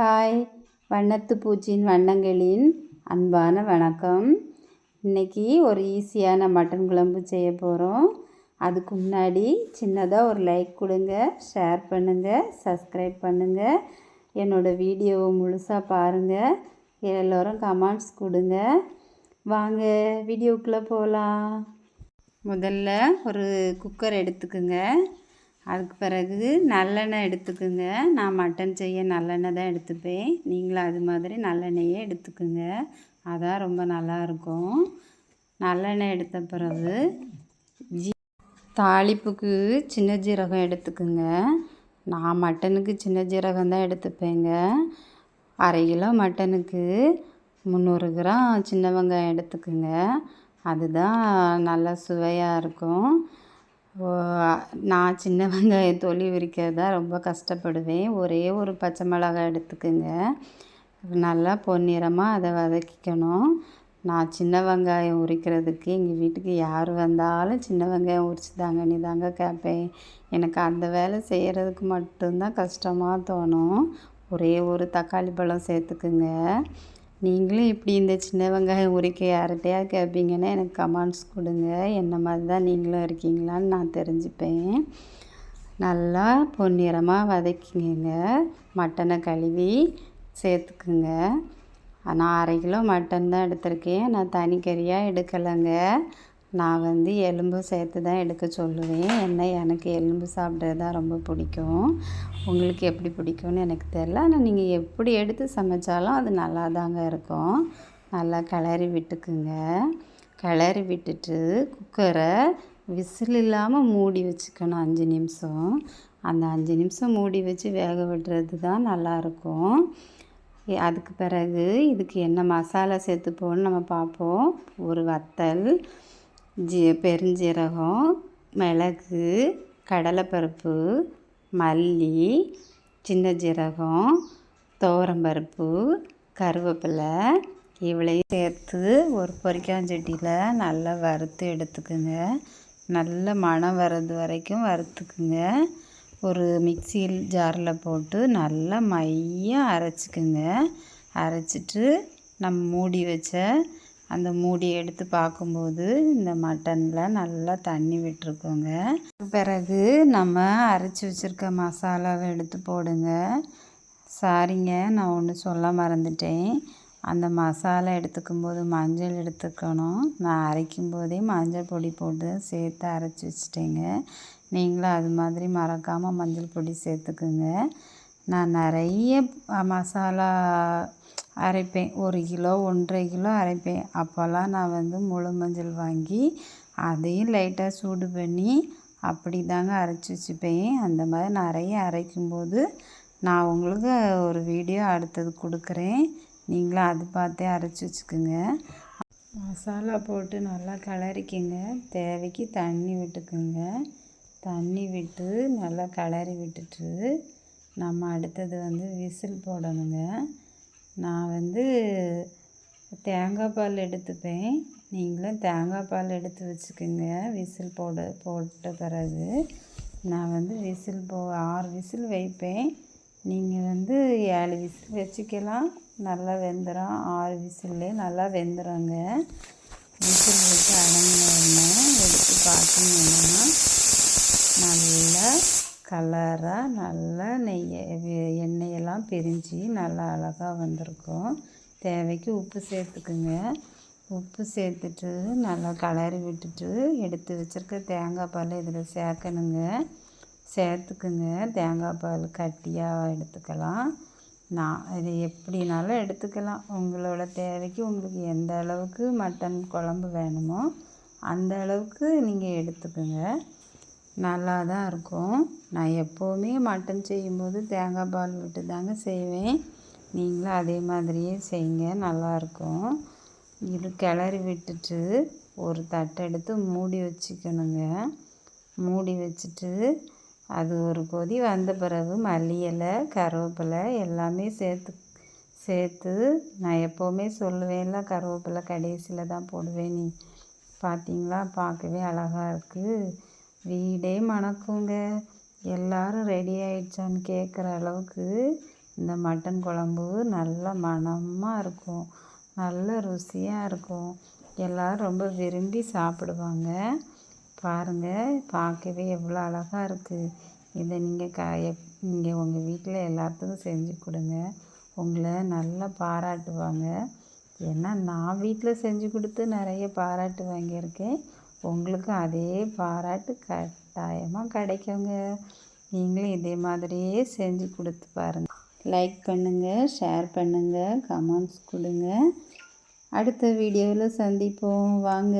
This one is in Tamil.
ஹாய். வண்ணத்து பூச்சியின் வண்ணங்களின் அன்பான வணக்கம். இன்றைக்கி ஒரு ஈஸியான மட்டன் குழம்பு செய்ய போகிறோம் அதுக்கு முன்னாடி சின்னதாக ஒரு லைக் கொடுங்க ஷேர் பண்ணுங்கள் சப்ஸ்கிரைப் பண்ணுங்கள் என்னோடய வீடியோவை முழுசாக பாருங்கள் எல்லோரும் கமெண்ட்ஸ் கொடுங்க. வாங்க வீடியோக்குள்ளே போகலாம் முதல்ல ஒரு குக்கர் எடுத்துக்கோங்க. அதுக்கு பிறகு நல்லெண்ணெய் எடுத்துக்குங்க. நான் மட்டன் செய்ய நல்லெண்ணெய் தான் எடுத்துப்பேன். நீங்களும் அது மாதிரி நல்லெண்ணெயே எடுத்துக்குங்க. அதான் ரொம்ப நல்லாயிருக்கும் நல்லெண்ணெய் எடுத்த பிறகு ஜீ தாளிப்புக்கு சின்ன ஜீரகம் எடுத்துக்குங்க. நான் மட்டனுக்கு சின்ன ஜீரகம் தான் எடுத்துப்பேங்க. அரை கிலோ மட்டனுக்கு முந்நூறு கிராம் சின்ன வெங்காயம் எடுத்துக்குங்க. அதுதான் நல்லா சுவையாக இருக்கும். நான் சின்ன வெங்காயம் தொலி உரிக்கிறது தான் ரொம்ப கஷ்டப்படுவேன். ஒரே ஒரு பச்சை மிளகாய் எடுத்துக்கோங்க. நல்லா பொன்னிறமாக அதை வதக்கிக்கணும். நான் சின்ன வெங்காயம் உரிக்கிறதுக்கு எங்கள் வீட்டுக்கு யார் வந்தாலும் சின்ன வெங்காயம் உரிச்சு தாங்க நீ தாங்க கேட்பேன் எனக்கு அந்த வேலை செய்கிறதுக்கு மட்டும்தான் கஷ்டமாக தோணும். ஒரே ஒரு தக்காளி பழம் சேர்த்துக்குங்க. நீங்களும் இப்படி இந்த சின்ன வெங்காயம் உரிக்க யார்கிட்டையா கேட்பீங்கன்னா எனக்கு கமெண்ட்ஸ் கொடுங்க. என்ன மாதிரி தான் நீங்களும் இருக்கீங்களான்னு நான் தெரிஞ்சுப்பேன். நல்லா பொன்னிறமாக வதக்கிங்க மட்டனை கழுவி சேர்த்துக்குங்க. நான் அரை கிலோ மட்டன் தான் எடுத்திருக்கேன். நான் தனிக்கறியாக எடுக்கலைங்க. நான் வந்து எலும்பு சேர்த்து தான் எடுக்க சொல்லுவேன். என்ன எனக்கு எலும்பு சாப்பிட்றது தான் ரொம்ப பிடிக்கும். உங்களுக்கு எப்படி பிடிக்கும்னு எனக்கு தெரில ஆனால் நீங்கள் எப்படி எடுத்து சமைச்சாலும் அது நல்லா தாங்க இருக்கும். நல்லா கிளறி விட்டுக்குங்க. கிளறி விட்டுட்டு குக்கரை விசில் இல்லாமல் மூடி வச்சுக்கணும் அஞ்சு நிமிஷம். அந்த அஞ்சு நிமிஷம் மூடி வச்சு வேக விடுறது தான் நல்லாயிருக்கும் அதுக்கு பிறகு இதுக்கு என்ன மசாலா சேர்த்துப்போன்னு நம்ம பார்ப்போம். ஒரு வத்தல் ஜீ பெருஞ்சீரகம் மிளகு கடலைப்பருப்பு மல்லி சின்ன ஜீரகம் துவரம்பருப்பு கருவேப்பிலை இவ்வளையும் சேர்த்து ஒரு பொரிக்காஞ்சட்டியில் நல்லா வறுத்து எடுத்துக்குங்க. நல்ல மணம் வர்றது வரைக்கும் வறுத்துக்குங்க. ஒரு மிக்சி ஜாரில் போட்டு நல்லா மையாக அரைச்சிக்குங்க. அரைச்சிட்டு நம்ம மூடி வச்ச அந்த மூடியை எடுத்து பார்க்கும்போது இந்த மட்டனில் நல்லா தண்ணி விட்டுருக்கோங்க. பிறகு நம்ம அரைச்சி வச்சுருக்க மசாலாவை எடுத்து போடுங்க. சாரிங்க நான் ஒன்று சொல்ல மறந்துட்டேன். அந்த மசாலா எடுத்துக்கும் போது மஞ்சள் எடுத்துக்கணும். நான் அரைக்கும் போதே மஞ்சள் பொடி போட்டு சேர்த்து அரைச்சி வச்சுட்டேங்க. நீங்களும் அது மாதிரி மறக்காமல் மஞ்சள் பொடி சேர்த்துக்குங்க. நான் நிறைய மசாலா அரைப்பேன். ஒரு கிலோ ஒன்றரை கிலோ அரைப்பேன். அப்போல்லாம் நான் வந்து முழு மஞ்சள் வாங்கி அதையும் லைட்டாக சூடு பண்ணி அப்படி தாங்க அரைச்சி வச்சுப்பேன். அந்த மாதிரி நிறைய அரைக்கும்போது நான் உங்களுக்கு ஒரு வீடியோ அடுத்தது கொடுக்குறேன். நீங்களும் அது பார்த்தே அரைச்சி வச்சுக்கோங்க. மசாலா போட்டு நல்லா கலரிக்குங்க தேவைக்கு தண்ணி விட்டுக்குங்க. தண்ணி விட்டு நல்லா கிளறி விட்டுட்டு நம்ம அடுத்தது வந்து விசில் போடணுங்க. நான் வந்து தேங்காய் பால் எடுத்துப்பேன். நீங்களும் தேங்காய் பால் எடுத்து வச்சுக்கோங்க. விசில் போட போட்ட பிறகு நான் வந்து விசில் போ ஆறு விசில் வைப்பேன். நீங்கள் வந்து ஏழு விசில் வச்சுக்கலாம். நல்லா வெந்துடும் ஆறு விசில்லே நல்லா வெந்துடுங்க விசில் வச்சு அடங்கினோடனே எடுத்து பார்த்தீங்கன்னா நல்லா கலராக நல்லா நெய் எண்ணெயெல்லாம் பிரிஞ்சு நல்லா அழகாக வந்திருக்கும். தேவைக்கு உப்பு சேர்த்துக்குங்க. உப்பு சேர்த்துட்டு நல்லா கலரி விட்டுட்டு எடுத்து வச்சுருக்க தேங்காய் பால் இதில் சேர்க்கணுங்க. சேர்த்துக்குங்க. தேங்காய் பால் கட்டியாக எடுத்துக்கலாம். நான் இது எப்படினாலும் எடுத்துக்கலாம். உங்களோட தேவைக்கு உங்களுக்கு எந்த அளவுக்கு மட்டன் குழம்பு வேணுமோ அந்த அளவுக்கு நீங்கள் எடுத்துக்கோங்க. நல்லா தான் இருக்கும். நான் எப்போவுமே மட்டன் செய்யும்போது தேங்காய் பால் விட்டு தாங்க செய்வேன். நீங்களும் அதே மாதிரியே செய்யுங்க நல்லாயிருக்கும் இது கிளறி விட்டுட்டு ஒரு தட்டை எடுத்து மூடி வச்சுக்கணுங்க. மூடி வச்சுட்டு அது ஒரு கொதி வந்த பிறகு மல்லி இலை கருவேப்பிலை எல்லாமே சேர்த்து சேர்த்து நான் எப்போவுமே சொல்லுவேன்ல கருவேப்பிலை கடைசியில் தான் போடுவேன் நீ பார்த்தீங்களா பார்க்கவே அழகாக இருக்குது வீடே மணக்குங்க. எல்லாரும் ரெடி ஆகிடுச்சான்னு கேட்குற அளவுக்கு இந்த மட்டன் குழம்பு நல்ல மணமாக இருக்கும். நல்ல ருசியாக இருக்கும். எல்லோரும் ரொம்ப விரும்பி சாப்பிடுவாங்க. பாருங்கள் பார்க்கவே எவ்வளோ அழகாக இருக்குது இதை நீங்கள் க எப் நீங்கள் உங்கள் வீட்டில் எல்லாத்துக்கும் செஞ்சு கொடுங்க. உங்களை நல்லா பாராட்டுவாங்க. ஏன்னா நான் வீட்டில் செஞ்சு கொடுத்து நிறைய பாராட்டு வாங்கியிருக்கேன். உங்களுக்கும் அதே பாராட்டு கட்டாயமாக கிடைக்குங்க. நீங்களும் இதே மாதிரியே செஞ்சு கொடுத்து பாருங்கள் லைக் பண்ணுங்கள் ஷேர் பண்ணுங்கள் கமெண்ட்ஸ் கொடுங்க. அடுத்த வீடியோவில் சந்திப்போம். வாங்க.